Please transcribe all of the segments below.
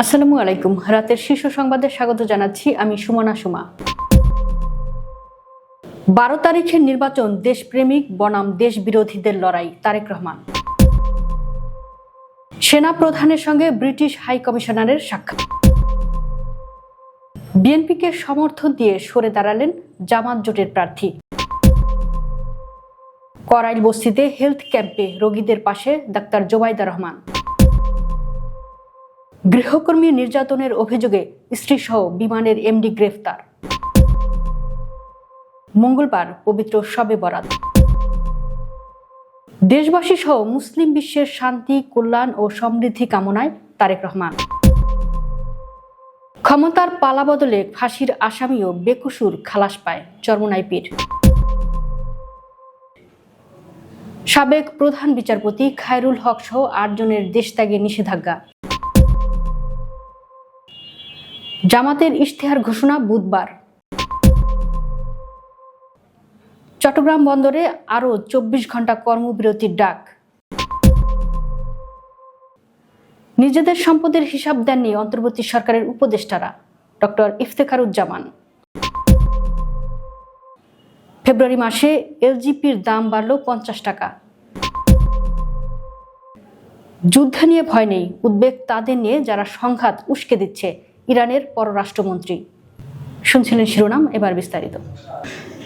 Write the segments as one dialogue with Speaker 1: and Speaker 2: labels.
Speaker 1: আসসালামু আলাইকুম রাতের শীর্ষ সংবাদে স্বাগত জানাচ্ছি আমি সুমনা সুমা বারো তারিখের নির্বাচন দেশপ্রেমিক বনাম দেশ বিরোধীদের লড়াই তারেক রহমান সেনা প্রধানের সঙ্গে ব্রিটিশ হাই কমিশনারের সাক্ষাৎ বিএনপিকে সমর্থন দিয়ে সরে দাঁড়ালেন জামাত জোটের প্রার্থী করাইল বস্তিতে হেলথ ক্যাম্পে রোগীদের পাশে ডাক্তার জোবাইদা রহমান গৃহকর্মী নির্যাতনের অভিযোগে স্ত্রীসহ বিমানের এমডি গ্রেফতার মঙ্গলবার পবিত্র শবে বরাদ দেশবাসী সহ মুসলিম বিশ্বের শান্তি কল্যাণ ও সমৃদ্ধি কামনায় তারেক রহমান ক্ষমতার পালা বদলে ফাঁসির আসামিও বেকসুর খালাস পায় চরমনাই পীর সাবেক প্রধান বিচারপতি খায়রুল হক সহ আটজনের দেশত্যাগে নিষেধাজ্ঞা জামাতের ইশতেহার ঘোষণা বুধবার চট্টগ্রাম বন্দরে আরও চব্বিশ ঘন্টা কর্মবিরতির ডাক নিজেদের সম্পদের হিসাব দেননি অন্তর্বর্তী সরকারের উপদেষ্টারা ডক্টর ইফতেখারুজ্জামান ফেব্রুয়ারি মাসে এলজিপির দাম বাড়ল পঞ্চাশ টাকা যুদ্ধ নিয়ে ভয় নেই উদ্বেগ তাদের নিয়ে যারা সংঘাত উস্কে দিচ্ছে ইরানের পররাষ্ট্রমন্ত্রী শুনছিলেন শিরোনাম এবার বিস্তারিত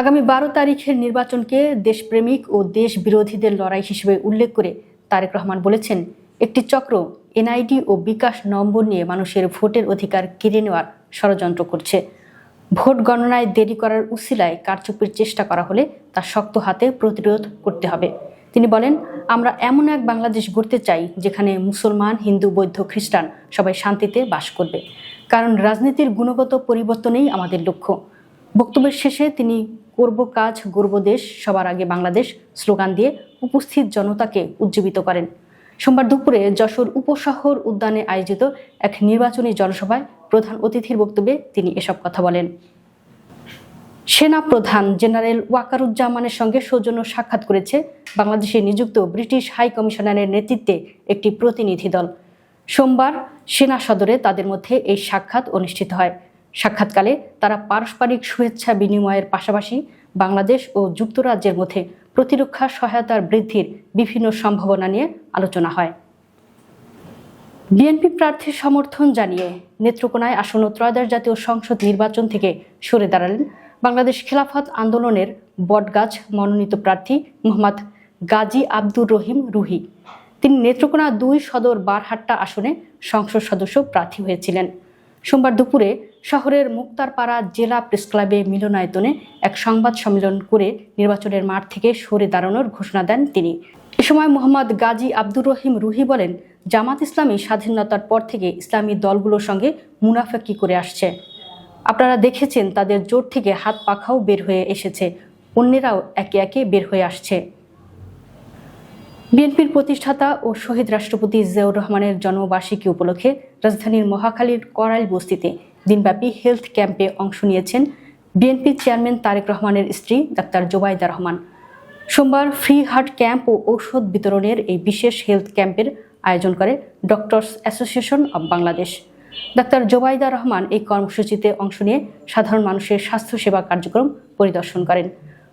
Speaker 1: আগামী বারো তারিখের নির্বাচনকে দেশপ্রেমিক ও দেশ বিরোধীদের লড়াই হিসেবে উল্লেখ করে তারেক রহমান বলেছেন একটি চক্র এনআইডি ও বিকাশ নম্বর নিয়ে মানুষের ভোটের অধিকার কেড়ে নেওয়ার ষড়যন্ত্র করছে ভোট গণনায় দেরি করার উসিলায় কারচুপির চেষ্টা করা হলে তা শক্ত হাতে প্রতিরোধ করতে হবে তিনি বলেন আমরা এমন এক বাংলাদেশ গড়তে চাই যেখানে মুসলমান হিন্দু বৌদ্ধ খ্রিস্টান সবাই শান্তিতে বাস করবে কারণ রাজনীতির গুণগত পরিবর্তনেই আমাদের লক্ষ্য বক্তব্যের শেষে তিনি করব কাজ গর্ব দেশ সবার আগে বাংলাদেশ স্লোগান দিয়ে উপস্থিত জনতাকে উজ্জীবিত করেন সোমবার দুপুরে যশোর উপশহর উদ্যানে আয়োজিত এক নির্বাচনী জনসভায় প্রধান অতিথির বক্তব্যে তিনি এসব কথা বলেন সেনা প্রধান জেনারেল ওয়াকারুজ্জামানের সঙ্গে সৌজন্য সাক্ষাৎ করেছে বাংলাদেশে নিযুক্ত ব্রিটিশ হাই কমিশনারের নেতৃত্বে একটি প্রতিনিধি দল সোমবার সেনা সদরে তাদের মধ্যে এই সাক্ষাৎ অনুষ্ঠিত হয় সাক্ষাৎকালে তারা পারস্পরিক শুভেচ্ছা বিনিময়ের পাশাপাশি বাংলাদেশ ও যুক্তরাজ্যের মধ্যে প্রতিরক্ষা সহায়তার বৃদ্ধির বিভিন্ন সম্ভাবনা নিয়ে আলোচনা হয় বিএনপি প্রার্থীর সমর্থন জানিয়ে নেত্রকোনায় আসন্ন ত্রয়োদশ জাতীয় সংসদ নির্বাচন থেকে সরে দাঁড়ালেন বাংলাদেশ খেলাফত আন্দোলনের বটগাছ মনোনীত প্রার্থী মোহাম্মদ গাজী আব্দুর রহিম রুহি তিনি নেত্রকোনা দুই সদর বারহাট্টা আসনে সংসদ সদস্য প্রার্থী হয়েছিলেন সোমবার দুপুরে শহরের মুক্তারপাড়া জেলা প্রেস ক্লাবে মিলনায়তনে এক সংবাদ সম্মেলন করে নির্বাচনের মাঠ থেকে সরে দাঁড়ানোর ঘোষণা দেন তিনি এ সময় মোহাম্মদ গাজী আব্দুর রহিম রুহি বলেন জামাত ইসলামী স্বাধীনতার পর থেকে ইসলামী দলগুলোর সঙ্গে মুনাফাকি করে আসছে আপনারা দেখেছেন তাদের জোট থেকে হাত পাখাও বের হয়ে এসেছে অন্যেরাও একে একে বের হয়ে আসছে বিএনপির প্রতিষ্ঠাতা ও শহীদ রাষ্ট্রপতি জিয়াউর রহমানের জন্মবার্ষিকী উপলক্ষে রাজধানীর মহাখালীর করাইল বস্তিতে দিনব্যাপী হেলথ ক্যাম্পে অংশ নিয়েছেন বিএনপির চেয়ারম্যান তারেক রহমানের স্ত্রী ডাক্তার জোবাইদা রহমান সোমবার ফ্রি হার্ট ক্যাম্প ও ঔষধ বিতরণের এই বিশেষ হেলথ ক্যাম্পের আয়োজন করে doctors association of Bangladesh doctor Jobaida Rahman এই কর্মসূচিতে অংশ নিয়ে সাধারণ মানুষের স্বাস্থ্যসেবা কার্যক্রম পরিদর্শন করেন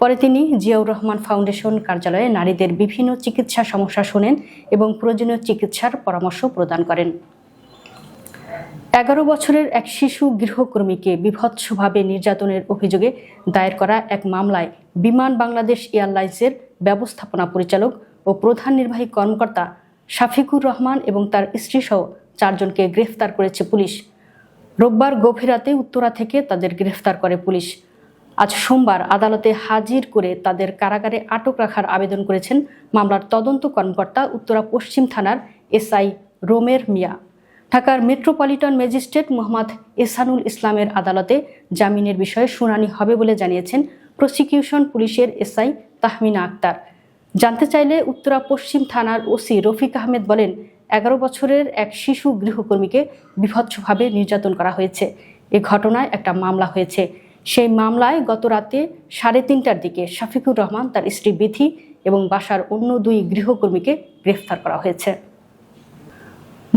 Speaker 1: পরে তিনি জিয়াউর রহমান ফাউন্ডেশন কার্যালয়ে নারীদের বিভিন্ন চিকিৎসা সমস্যা শোনেন এবং প্রয়োজনীয় চিকিৎসার পরামর্শ প্রদান করেন এগারো বছরের এক শিশু গৃহকর্মীকে বিভৎসভাবে নির্যাতনের অভিযোগে দায়ের করা এক মামলায় বিমান বাংলাদেশ এয়ারলাইন্সের ব্যবস্থাপনা পরিচালক ও প্রধান নির্বাহী কর্মকর্তা শাফিকুর রহমান এবং তার স্ত্রীসহ চারজনকে গ্রেফতার করেছে পুলিশ রোববার গভীর রাতে উত্তরা থেকে তাদের গ্রেফতার করে পুলিশ আজ সোমবার আদালতে হাজির করে তাদের কারাগারে আটক রাখার আবেদন করেছেন মামলার তদন্ত কর্মকর্তা উত্তরা পশ্চিম থানার এসআই রোমের মিয়া ঢাকার মেট্রোপলিটন ম্যাজিস্ট্রেট মোহাম্মদ এসানুল ইসলামের আদালতে জামিনের বিষয়ে শুনানি হবে বলে জানিয়েছেন প্রসিকিউশন পুলিশের এসআই তাহমিনা আক্তার জানতে চাইলে উত্তরা পশ্চিম থানার ওসি রফিক আহমেদ বলেন এগারো বছরের এক শিশু গৃহকর্মীকে বিভৎসভাবে নির্যাতন করা হয়েছে এ ঘটনায় একটা মামলা হয়েছে সেই মামলায় গত রাতে সাড়ে তিনটার দিকে শাফিকুর রহমান তার স্ত্রী বিধি এবং বাসার অন্য দুই গৃহকর্মীকে গ্রেফতার করা হয়েছে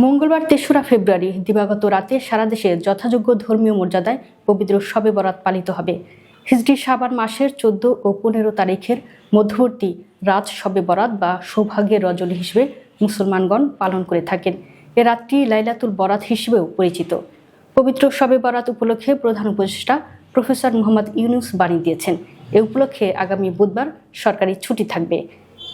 Speaker 1: মঙ্গলবার তেসরা ফেব্রুয়ারি দিবাগত রাতে সারা দেশে যথাযোগ্য ধর্মীয় মর্যাদায় পবিত্র শবে বরাত পালিত হবে হিজড়ি সাবান মাসের চোদ্দ ও পনেরো তারিখের মধ্যবর্তী রাত শবে বরাত বা সৌভাগ্যের রজনী হিসেবে মুসলমানগণ পালন করে থাকেন এ রাতটি লাইলাতুল বরাত হিসেবেও পরিচিত পবিত্র শবে বরাত উপলক্ষে প্রধান উপদেষ্টা প্রফেসর মোহাম্মদ ইউনুস বাণী দিয়েছেন এ উপলক্ষে আগামী বুধবার সরকারি ছুটি থাকবে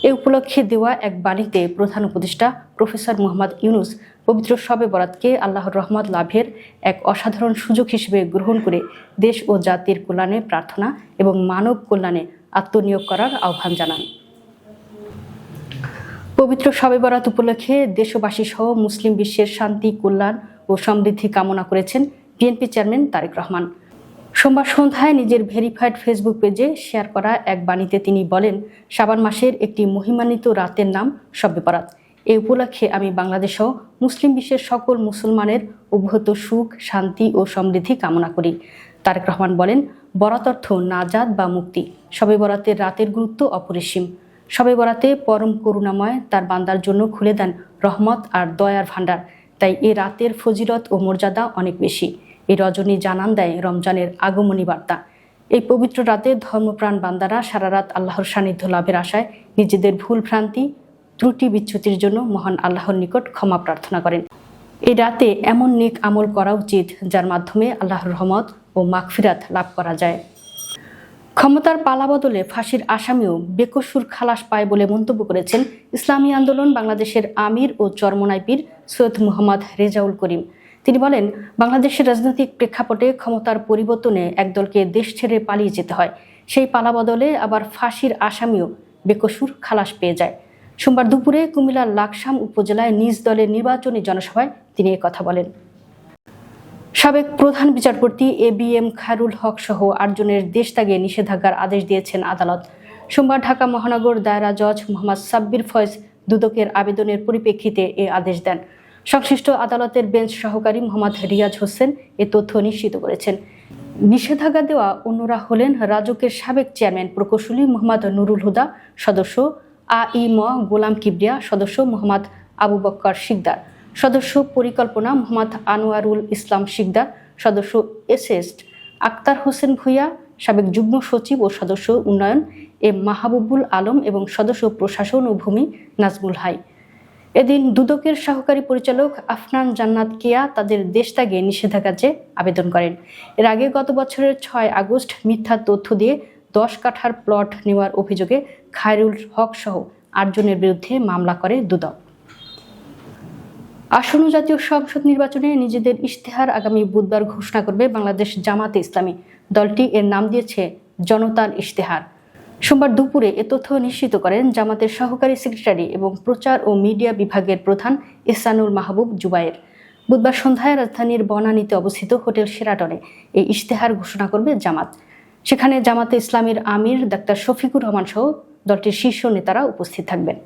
Speaker 1: এ উপলক্ষে দেওয়া এক বাণীতে প্রধান উপদেষ্টা প্রফেসর মোহাম্মদ ইউনুস পবিত্র শবে বরাতকে আল্লাহর রহমত লাভের এক অসাধারণ সুযোগ হিসেবে গ্রহণ করে দেশ ও জাতির কল্যাণে প্রার্থনা এবং মানব কল্যাণে আত্মনিয়োগ করার আহ্বান জানান পবিত্র শবে বরাত উপলক্ষে দেশবাসী সহ মুসলিম বিশ্বের শান্তি কল্যাণ ও সমৃদ্ধি কামনা করেছেন বিএনপি চেয়ারম্যান তারেক রহমান সোমবার সন্ধ্যায় নিজের ভেরিফাইড ফেসবুক পেজে শেয়ার করা এক বাণীতে তিনি বলেন সাবান মাসের একটি মহিমান্বিত রাতের নাম শব্বে বরাত এ উপলক্ষে আমি বাংলাদেশ মুসলিম বিশ্বের সকল মুসলমানের উভত সুখ শান্তি ও সমৃদ্ধি কামনা করি তারেক রহমান বলেন বরাত অর্থ নাজাদ বা মুক্তি সবে বরাতের রাতের গুরুত্ব অপরিসীম সবে বরাতে পরম করুণাময় তার বান্দার জন্য খুলে দেন রহমত আর দয়ার ভাণ্ডার তাই এ রাতের ফজিলত ও মর্যাদা অনেক বেশি এই রজনী জানান দেয় রমজানের আগমনী বার্তা এই পবিত্র রাতে ধর্মপ্রাণ বান্দারা সারা রাত আল্লাহর সান্নিধ্য লাভের আশায় নিজেদের ভুল ভ্রান্তি ত্রুটি বিচ্যুতির জন্য মহান আল্লাহর নিকট ক্ষমা প্রার্থনা করেন এই রাতে এমন নেক আমল করা উচিত যার মাধ্যমে আল্লাহর রহমত ও মাগফিরাত লাভ করা যায় ক্ষমতার পালা বদলে ফাঁসির আসামিও বেকসুর খালাস পায় বলে মন্তব্য করেছেন ইসলামী আন্দোলন বাংলাদেশের আমির ও চরমনাইপির সৈয়দ মোহাম্মদ রেজাউল করিম তিনি বলেন বাংলাদেশের রাজনৈতিক প্রেক্ষাপটে ক্ষমতার পরিবর্তনে একদলকে দেশ ছেড়ে পালিয়ে যেতে হয় সেই পালা বদলে আবার ফাঁসির আসামিও বেকসুর খালাস পেয়ে যায় সোমবার দুপুরে কুমিল্লার লাকসাম উপজেলায় নিজ দলের নির্বাচনী জনসভায় তিনি কথা বলেন সাবেক প্রধান বিচারপতি A B M Khairul Haque সহ আটজনের দেশ ত্যাগে নিষেধাজ্ঞার আদেশ দিয়েছেন আদালত সোমবার ঢাকা মহানগর দায়রা জজ মোহাম্মদ সাব্বির ফয়েজ দুদকের আবেদনের পরিপ্রেক্ষিতে এ আদেশ দেন সংশ্লিষ্ট আদালতের বেঞ্চ সহকারী মোহাম্মদ রিয়াজ হোসেন এ তথ্য নিশ্চিত করেছেন নিষেধাজ্ঞা দেওয়া অন্যরা হলেন রাজকের সাবেক চেয়ারম্যান প্রকৌশলী মোহাম্মদ নুরুল হুদা সদস্য আ ই ম গোলাম কিবরিয়া সদস্য মোহাম্মদ আবু বক্কর শিকদার সদস্য পরিকল্পনা মোহাম্মদ আনোয়ারুল ইসলাম শিকদার সদস্য এস আক্তার হোসেন ভুইয়া সাবেক যুগ্ম সচিব ও সদস্য উন্নয়ন এ মাহবুবুল আলম এবং সদস্য প্রশাসন ও ভূমি নাজমুল হাই এদিন দুদকের সহকারী পরিচালক আফনান জান্নাত কিয়া তাদের দেশ ত্যাগে আবেদন করেন এর আগে গত বছরের ছয় আগস্ট মিথ্যা তথ্য দিয়ে দশ কাঠার প্লট নেওয়ার অভিযোগে খায়রুল হক সহ আটজনের বিরুদ্ধে মামলা করে দুদক আসন্ন জাতীয় সংসদ নির্বাচনে নিজেদের ইশতেহার আগামী বুধবার ঘোষণা করবে বাংলাদেশ জামাতে ইসলামী দলটি এর নাম দিয়েছে জনতার ইশতেহার সোমবার দুপুরে এ তথ্য নিশ্চিত করেন জামাতের সহকারী সেক্রেটারি এবং প্রচার ও মিডিয়া বিভাগের প্রধান ইসানুল মাহবুব জুবায়ের বুধবার সন্ধ্যায় রাজধানীর বনানীতে অবস্থিত হোটেল সেরাটনে এই ইশতেহার ঘোষণা করবে জামাত সেখানে জামাতে ইসলামের আমির ডাক্তার শফিকুর রহমান সহ দলটির শীর্ষ নেতারা উপস্থিত থাকবেন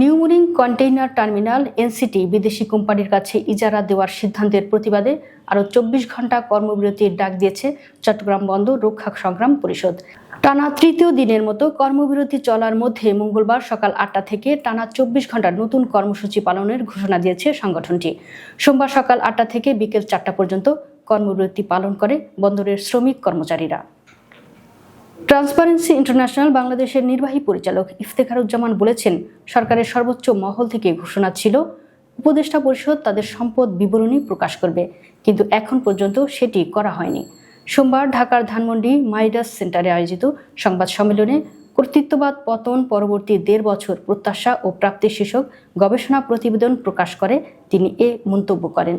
Speaker 1: নিউমুরিং কন্টেইনার টার্মিনাল এনসিটি বিদেশি কোম্পানির কাছে ইজারা দেওয়ার সিদ্ধান্তের প্রতিবাদে আরও চব্বিশ ঘন্টা কর্মবিরতির ডাক দিয়েছে চট্টগ্রাম বন্দর রক্ষা সংগ্রাম পরিষদ টানা তৃতীয় দিনের মতো কর্মবিরতি চলার মধ্যে মঙ্গলবার সকাল আটটা থেকে টানা চব্বিশ ঘন্টার নতুন কর্মসূচি পালনের ঘোষণা দিয়েছে সংগঠনটি সোমবার সকাল আটটা থেকে বিকেল চারটা পর্যন্ত কর্মবিরতি পালন করে বন্দরের শ্রমিক কর্মচারীরা ট্রান্সপারেন্সি ইন্টারন্যাশনাল বাংলাদেশের নির্বাহী পরিচালক ইফতেখারুজ্জামান বলেছেন সরকারের সর্বোচ্চ মহল থেকে ঘোষণা ছিল উপদেষ্টা পরিষদ তাদের সম্পদ বিবরণী প্রকাশ করবে কিন্তু এখন পর্যন্ত সেটি করা হয়নি সোমবার ঢাকার ধানমন্ডি মাইডাস সেন্টারে আয়োজিত সংবাদ সম্মেলনে কর্তৃত্ববাদ পতন পরবর্তী দেড় বছর প্রত্যাশা ও প্রাপ্তি শীর্ষক গবেষণা প্রতিবেদন প্রকাশ করে তিনি এ মন্তব্য করেন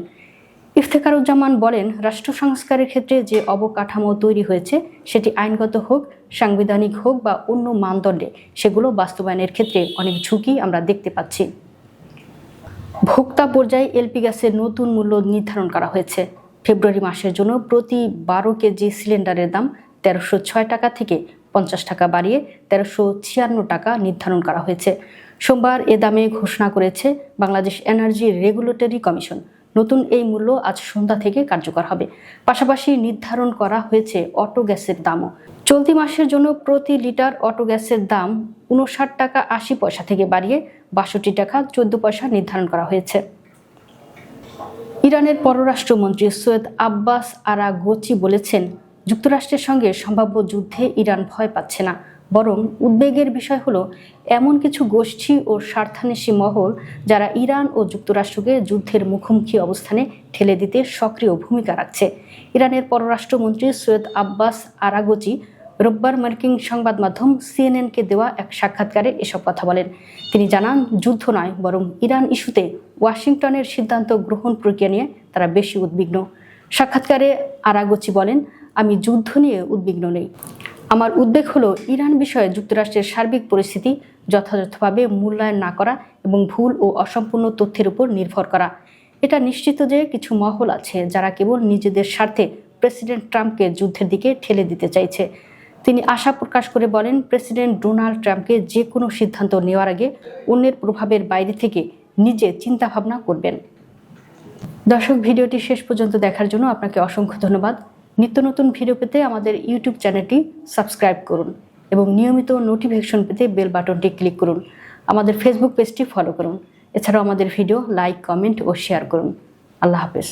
Speaker 1: ইফতেখারুজ্জামান বলেন রাষ্ট্র সংস্কারের ক্ষেত্রে যে অবকাঠামো তৈরি হয়েছে সেটি আইনগত হোক সাংবিধানিক হোক বা অন্য মানদণ্ডে সেগুলো বাস্তবায়নের ক্ষেত্রে অনেক ঝুঁকি আমরা দেখতে পাচ্ছি ভোক্তা পর্যায়ে এলপি গ্যাসের নতুন মূল্য নির্ধারণ করা হয়েছে ফেব্রুয়ারি মাসের জন্য প্রতি বারো কেজি সিলিন্ডারের দাম তেরোশো ছয় টাকা থেকে পঞ্চাশ টাকা বাড়িয়ে তেরোশো ছিয়ান্ন টাকা নির্ধারণ করা হয়েছে সোমবার এ দামে ঘোষণা করেছে বাংলাদেশ এনার্জি রেগুলেটরি কমিশন নতুন এই মূল্য আজ সন্ধ্যা থেকে কার্যকর হবে পাশাপাশি নির্ধারণ করা হয়েছে অটো গ্যাসের দামও চলতি মাসের জন্য প্রতি লিটার অটো গ্যাসের দাম উনষাট টাকা আশি পয়সা থেকে বাড়িয়ে বাষট্টি টাকা চোদ্দ পয়সা নির্ধারণ করা হয়েছে ইরানের পররাষ্ট্রমন্ত্রী সৈয়দ আব্বাস আরা গোচি বলেছেন যুক্তরাষ্ট্রের সঙ্গে সম্ভাব্য যুদ্ধে ইরান ভয় পাচ্ছে না বরং উদ্বেগের বিষয় হলো এমন কিছু গোষ্ঠী ও স্বার্থান্বেষী মহল যারা ইরান ও যুক্তরাষ্ট্রকে যুদ্ধের মুখোমুখি অবস্থানে ঠেলে দিতে সক্রিয় ভূমিকা রাখছে ইরানের পররাষ্ট্রমন্ত্রী সৈয়দ আব্বাস আরাগোচি রোববার মার্কিন সংবাদ মাধ্যম সিএনএনকে দেওয়া এক সাক্ষাৎকারে এসব কথা বলেন তিনি জানান যুদ্ধ নয় বরং ইরান ইস্যুতে ওয়াশিংটনের সিদ্ধান্ত গ্রহণ প্রক্রিয়া নিয়ে তারা বেশি উদ্বিগ্ন সাক্ষাৎকারে আরাগোচি বলেন আমি যুদ্ধ নিয়ে উদ্বিগ্ন নেই আমার উদ্বেগ হলো ইরান বিষয়ে যুক্তরাষ্ট্রের সার্বিক পরিস্থিতি যথাযথভাবে মূল্যায়ন না করা এবং ভুল ও অসম্পূর্ণ তথ্যের উপর নির্ভর করা এটা নিশ্চিত যে কিছু মহল আছে যারা কেবল নিজেদের স্বার্থে প্রেসিডেন্ট ট্রাম্পকে যুদ্ধের দিকে ঠেলে দিতে চাইছে তিনি আশা প্রকাশ করে বলেন প্রেসিডেন্ট ডোনাল্ড ট্রাম্পকে যে কোনো সিদ্ধান্ত নেওয়ার আগে অন্যের প্রভাবের বাইরে থেকে নিজে চিন্তাভাবনা করবেন
Speaker 2: দর্শক ভিডিওটি শেষ পর্যন্ত দেখার জন্য আপনাকে অসংখ্য ধন্যবাদ নিত্য নতুন ভিডিও পেতে আমাদের ইউটিউব চ্যানেলটি সাবস্ক্রাইব করুন এবং নিয়মিত নোটিফিকেশন পেতে বেল বাটনটি ক্লিক করুন আমাদের ফেসবুক পেজটি ফলো করুন এছাড়াও আমাদের ভিডিও লাইক কমেন্ট ও শেয়ার করুন আল্লাহ হাফেজ